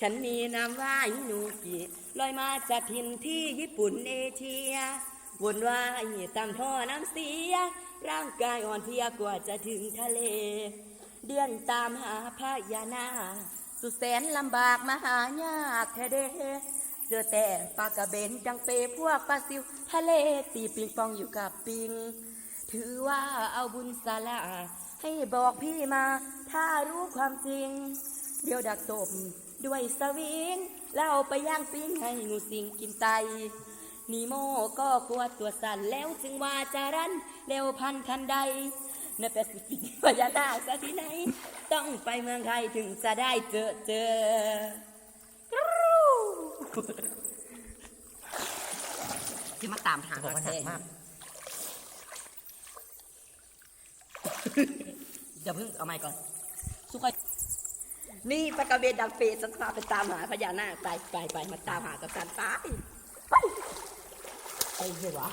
ฉันมีนามว่าฮิโนกิลอยมาจากถิ่นที่ญี่ปุ่นเอเชียวนว่ายตามท่อน้ำเสีย ร่างกายอ่อนเพลียกว่าจะถึงทะเล เดินตามหาพญานาคสุดแสนลำบากมหายากแท้เดเจอแต่ปลากระเบนจังเปพวกปลาซิว ทะเลตีปิงปองอยู่กับปิง ถือว่าเอาบุญสาละให้บอกพี่มา ถ้ารู้ความจริง เดี๋ยวดักตบ ด้วยสวิงแล้วเอาไปย่างปิ้งให้หนูสิงกินไตนีโมก็กลัวตัวสั่นแล้วจึงว่าจะรันเร็วพันทันใดในแปซิฟิกพญานาคซะที่ไหน ต้องไปเมืองไทยถึงจะได้เจอเจอกรู๊ที่มาตามทางบอกว่าหนักมากเดี๋ยวเพิ่งเอาไม้ก่อนสุขอย นี่ปากกระเบนดังเฟสจะพาไปตามหาพญานาคไปไปไปมาตามหากับสันไปไปไปเลยวะ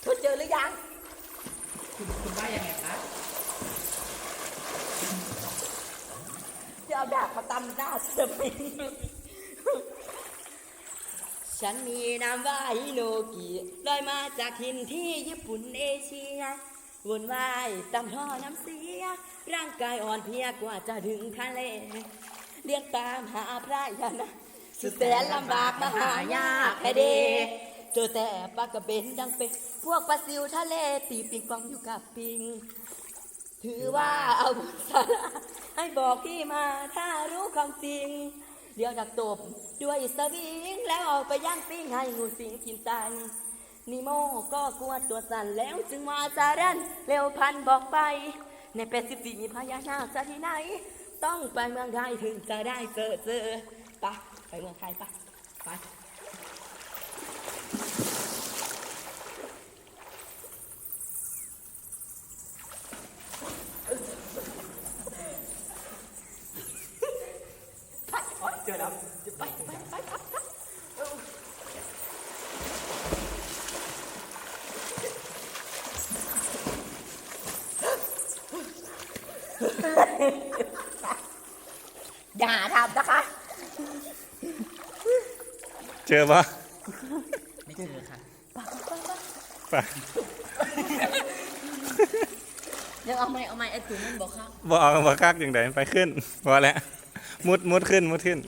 เธอเจอหรือยัง คุณคุณว่ายังไงคะจะเอาดาบมาตำหน้าเธอไหมฉันมีนามว่าฮิโนกิลอยมาจากถิ่นที่ญี่ปุ่นเอเชีย วนวายตามท่อน้ำเสีย ร่างกายอ่อนเพลียกว่าจะถึงทะเลเรียกตามหาพระยานะสุดแสนลำบากมหายากแค่เดเจอแต่ปลากระเบนดังเป็นพวกปลาซิวทะเลตีปิงปองอยู่กับปิง ถือว่าเอาบุญสาระให้บอกพี่มาถ้ารู้ความจริง เดี๋ยวดักตบด้วยสวิงแล้วเอาไปย่างปิ้งให้งูสิงกินตัน นิโมก็กลัวตัวสั่นแล้วจึงมาจารันเร็วพันบอกไป ในแปดสิบสี่มีพญานาคจะที่ไหน ต้องไปเมืองไทยถึงจะได้เจอเจอไปไปเมืองไทยไปไปเจอแล้วไปไปไปไป อย่าทำนะคะ เจอปะไม่เจอค่ะไปเดี๋ยวเอาไม้เอาไม้ไอ้ถุงมันบอกค่ะบอกเอาบอกคักอย่างไดไปขึ้นพอแล้วมุดมุดขึ้นมุดขึ้น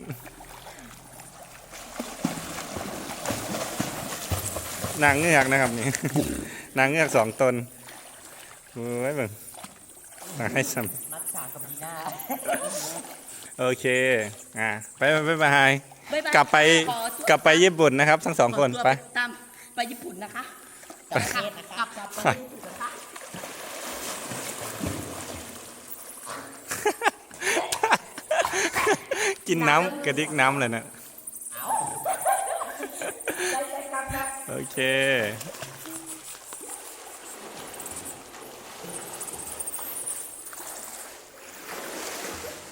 นางเงือกนะครับนี่นางเงือกสองตนโอ้ยเบิ่งมาให้สัมากกับดีน่าโอเคอ่าไปไปไปไบ๊ายบายกลับไปขอตัว กลับไปญี่ปุ่นนะครับ ทั้งสองคนไป ตามไปญี่ปุ่นนะคะประเทศนะคะกลับกลับไปญี่ปุ่นนะคะ กินน้ำกระดิกน้ำเลยนะโอเค